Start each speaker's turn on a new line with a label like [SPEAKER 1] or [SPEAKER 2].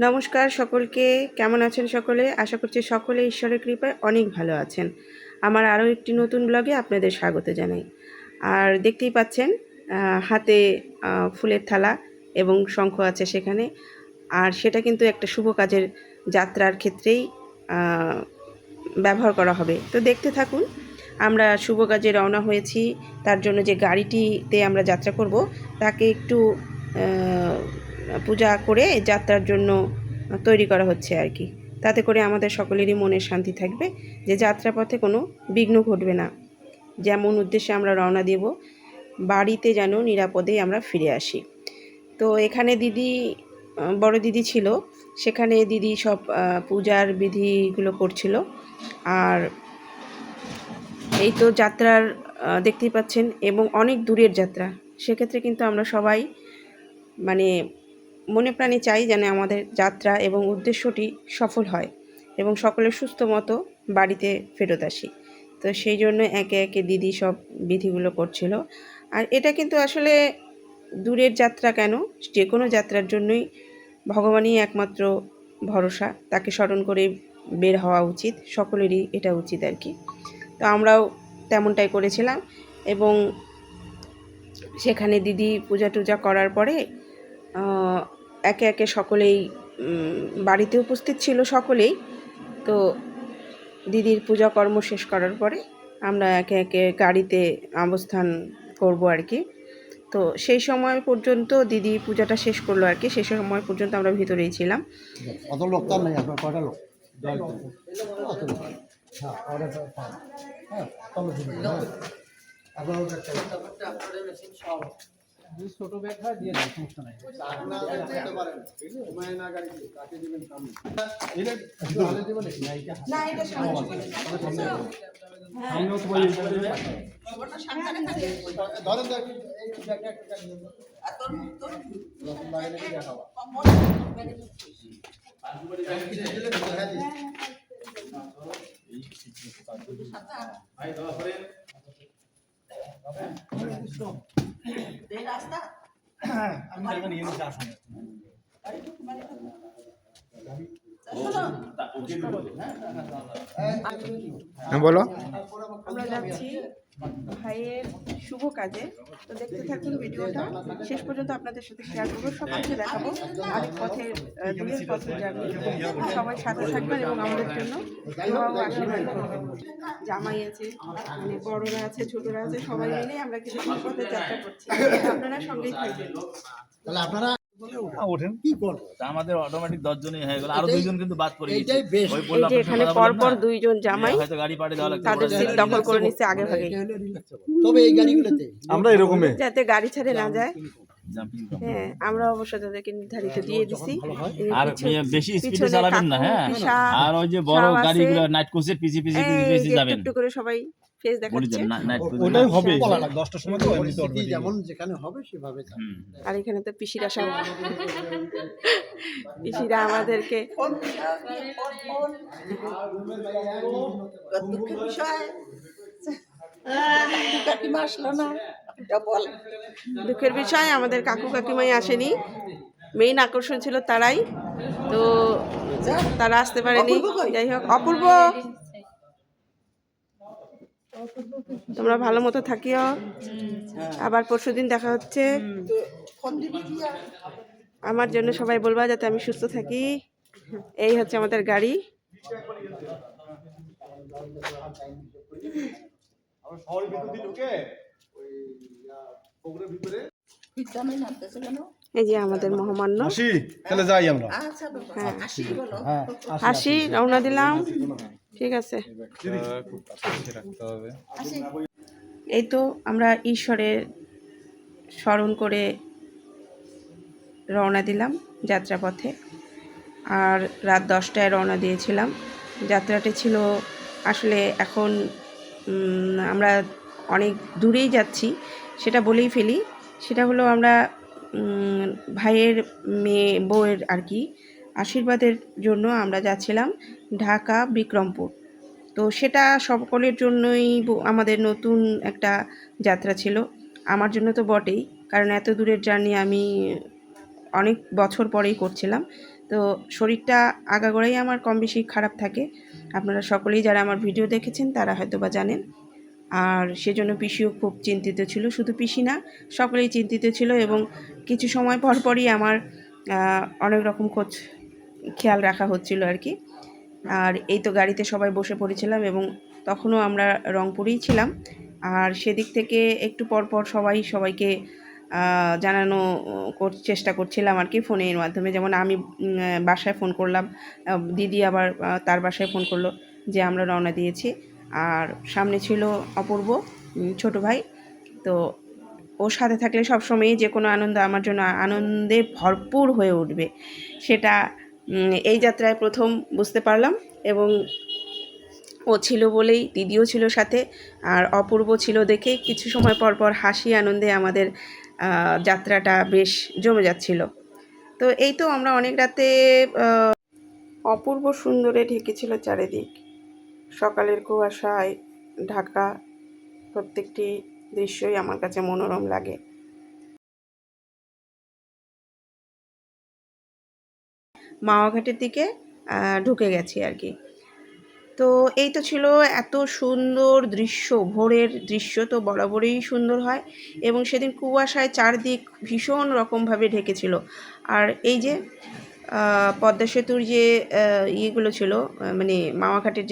[SPEAKER 1] নমস্কার সকলকে, কেমন আছেন সকলে? আশা করছি সকলে ঈশ্বরের কৃপায় অনেক ভালো আছেন। আমার আরও একটি নতুন ব্লগে আপনাদের স্বাগত জানাই। আর দেখতেই পাচ্ছেন হাতে ফুলের থালা এবং শঙ্খ আছে সেখানে। আর সেটা কিন্তু একটা শুভ কাজের যাত্রার ক্ষেত্রেই ব্যবহার করা হবে। তো দেখতে থাকুন, আমরা শুভ কাজে রওনা হয়েছি। তার জন্য যে গাড়িটিতে আমরা যাত্রা করব, তাকে একটু পূজা করে যাত্রার জন্য তৈরি করা হচ্ছে আর কি। তাতে করে আমাদের সকলেরই মনের শান্তি থাকবে যে যাত্রাপথে কোনো বিঘ্ন ঘটবে না। যেমন উদ্দেশ্যে আমরা রওনা দেব, বাড়িতে যেন নিরাপদে আমরা ফিরে আসি। তো এখানে দিদি, বড় দিদি ছিল, সেখানে দিদি সব পূজার বিধিগুলো করছিল। আর এই তো যাত্রার দেখতেই পাচ্ছেন এবং অনেক দূরের যাত্রা। সেক্ষেত্রে কিন্তু আমরা সবাই মানে মনে প্রাণে চাই যেন আমাদের যাত্রা এবং উদ্দেশ্যটি সফল হয় এবং সকলের সুস্থ মতো বাড়িতে ফেরত আসি। তো সেই জন্য একে একে দিদি সব বিধিগুলো করছিল। আর এটা কিন্তু আসলে দূরের যাত্রা কেন? যে কোনো যাত্রার জন্যই ভগবানই একমাত্র ভরসা। তাকে স্মরণ করে বের হওয়া উচিত, সকলেরই এটা উচিত আর কি। তো আমরাও তেমনটাই করেছিলাম এবং সেখানে দিদি পূজা টুজা করার পরে একে একে সকলেই বাড়িতে উপস্থিত ছিল সকলেই। তো দিদির পূজা কর্ম শেষ করার পরে আমরা একে একে গাড়িতে অবস্থান করব আর কি। তো সেই সময় পর্যন্ত দিদি পূজাটা শেষ করল আর কি। সেই সময় পর্যন্ত আমরা ভিতরেই ছিলাম।
[SPEAKER 2] হ্যাঁ হ্যাঁ একটা
[SPEAKER 3] ছোট ব্যাগ হয় দিয়ে দেয় সমস্যা নাই। আমিও তো বলি
[SPEAKER 2] ধরেন তো একটু এই ব্যাগটা একটু হ্যাঁ,
[SPEAKER 4] বলো।
[SPEAKER 1] আমরা যাচ্ছি ভাইয়ের শুভ কাজে। তো দেখতে থাকুন ভিডিওটা। শেষ পর্যন্ত আপনাদের সাথে শেয়ার করব সব কিছু দেখাবো। আর পথের আহ, দূরের পথের জার্নি সবাই সাথে থাকবেন এবং আমাদের জন্য আশীর্বাদ জামাই আছে মানে বড়রা আছে ছোটরা আছে সবাই মিলে আমরা কিন্তু পথে যাত্রা করছি। আপনারা সঙ্গেই থাকবেন।
[SPEAKER 2] তাহলে আপনারা
[SPEAKER 3] ওঠেন।
[SPEAKER 2] কি করব
[SPEAKER 5] আমাদের অটোমেটিক দশ হয়ে গেল।
[SPEAKER 2] আরও
[SPEAKER 5] দুইজন কিন্তু বাদ পড়ে গেছে।
[SPEAKER 2] এইটাই বেশ।
[SPEAKER 5] ওই
[SPEAKER 1] এই
[SPEAKER 5] বললাম
[SPEAKER 1] যে
[SPEAKER 5] আপনার
[SPEAKER 1] এখানে
[SPEAKER 5] সাথে কথা বললাম
[SPEAKER 1] পরপর দুইজন জামাই
[SPEAKER 5] হয়তো গাড়ি পাঠিয়ে দেওয়া লাগবে
[SPEAKER 1] তাদের সিট দখল করে নিচ্ছে আগে ভাগে
[SPEAKER 2] এটা হলো relaxable। তবে এই গাড়িগুলোতে।
[SPEAKER 3] আমরা এরকমই।
[SPEAKER 1] যাতে গাড়ি ছেড়ে না যায়। হ্যাঁ আমরা অবশ্য তাদেরকে নির্ধারিত দিয়ে দিছি।
[SPEAKER 5] আর বেশি স্পিডে চালাবেন না হ্যাঁ। আর ওই যে বড় গাড়িগুলো নাইট কোচের পিছে পিছে পিছে যাবেন
[SPEAKER 1] একটু করে সবাই ফেস দেখাচ্ছে।
[SPEAKER 5] বলি
[SPEAKER 3] ওটাই হবে।
[SPEAKER 2] বলা লাগবে।
[SPEAKER 3] দশটার সময় তো automatic।
[SPEAKER 2] যেমন যেখানে হবে সেভাবে
[SPEAKER 1] আর এখানে তো পিসিরা সব পিসিরা আমাদেরকে দুঃখের বিষয় আমাদের কাকু কাকিমাই আসেনি। মেইন আকর্ষণ ছিল তারাই। তো তারা আসতে পারেনি। যাই হোক অপূর্ব। তোমরা ভালো মতো থাকিও। আবার পরশুদিন দেখা হচ্ছে। আমার জন্য সবাই বলবা যাতে আমি সুস্থ থাকি। এই হচ্ছে আমাদের গাড়ি। এই যে আমাদের মহামান্য।
[SPEAKER 3] যাই আমরা।
[SPEAKER 1] হ্যাঁ। হাসি রওনা দিলাম। ঠিক আছে। এই তো আমরা ঈশ্বরের স্মরণ করে রওনা দিলাম যাত্রাপথে। আর রাত দশটায় রওনা দিয়েছিলাম। যাত্রাটি ছিল আসলে এখন আমরা অনেক দূরেই যাচ্ছি, সেটা বলেই ফেলি। সেটা হলো আমরা ভাইয়ের মেয়ে, বউয়ের আর কি আশীর্বাদের জন্য আমরা যাচ্ছিলাম ঢাকা, বিক্রমপুর। তো সেটা সকলের জন্যই আমাদের নতুন একটা যাত্রা ছিল। আমার জন্য তো বটেই, কারণ এত দূরের জার্নি আমি অনেক বছর পরেই করছিলাম। তো শরীরটা আগাগোড়াই আমার কম বেশি খারাপ থাকে। আপনারা সকলেই যারা আমার ভিডিও দেখেছেন, তারা হয়তো বা জানেন। আর সেজন্য পিসিও খুব চিন্তিত ছিল। শুধু পিসি না, সকলেই চিন্তিত ছিল এবং কিছু সময় পর পরই আমার অনেক রকম খোঁজ খেয়াল রাখা হচ্ছিল আর কি। আর এই তো গাড়িতে সবাই বসে পড়েছিলাম এবং তখনও আমরা রংপুরেই ছিলাম। আর সেদিক থেকে একটু পর পর সবাই সবাইকে জানানো কর- চেষ্টা করছিলাম আর কি ফোনের মাধ্যমে। যেমন আমি বাসায় ফোন করলাম দিদি আবার তার বাসায় ফোন করল যে আমরা রওনা দিয়েছি। আর সামনে ছিল অপূর্ব ছোট ভাই। তো ওর সাথে থাকলে সবসময়ই যে কোনো আনন্দ আমার জন্য আনন্দে ভরপুর হয়ে উঠবে। সেটা এই যাত্রায় প্রথম বুঝতে পারলাম এবং ও ছিল বলেই, দিদিও ছিল সাথে, আর অপূর্ব ছিল দেখে কিছু সময় পর পর হাসি আনন্দে আমাদের যাত্রাটা বেশ জমে যাচ্ছিল। তো এই তো আমরা অনেক রাতে অপূর্ব সুন্দরে ঢেকেছিল চারিদিক। সকালের কুয়াশায় ঢাকা প্রত্যেকটি দৃশ্যই আমার কাছে মনোরম লাগে। মাওয়াঘাটের দিকে ঢুকে গেছি আর কি। তো এই তো ছিল এত সুন্দর দৃশ্য, ভোরের দৃশ্য তো বরাবরই সুন্দর হয় এবং সেদিন কুয়াশায় চারদিক ভীষণ রকমভাবে ঢেকেছিল। আর এই যে পদ্মা সেতুর যে ইয়েগুলো ছিল মানে মাওয়াঘাটের যে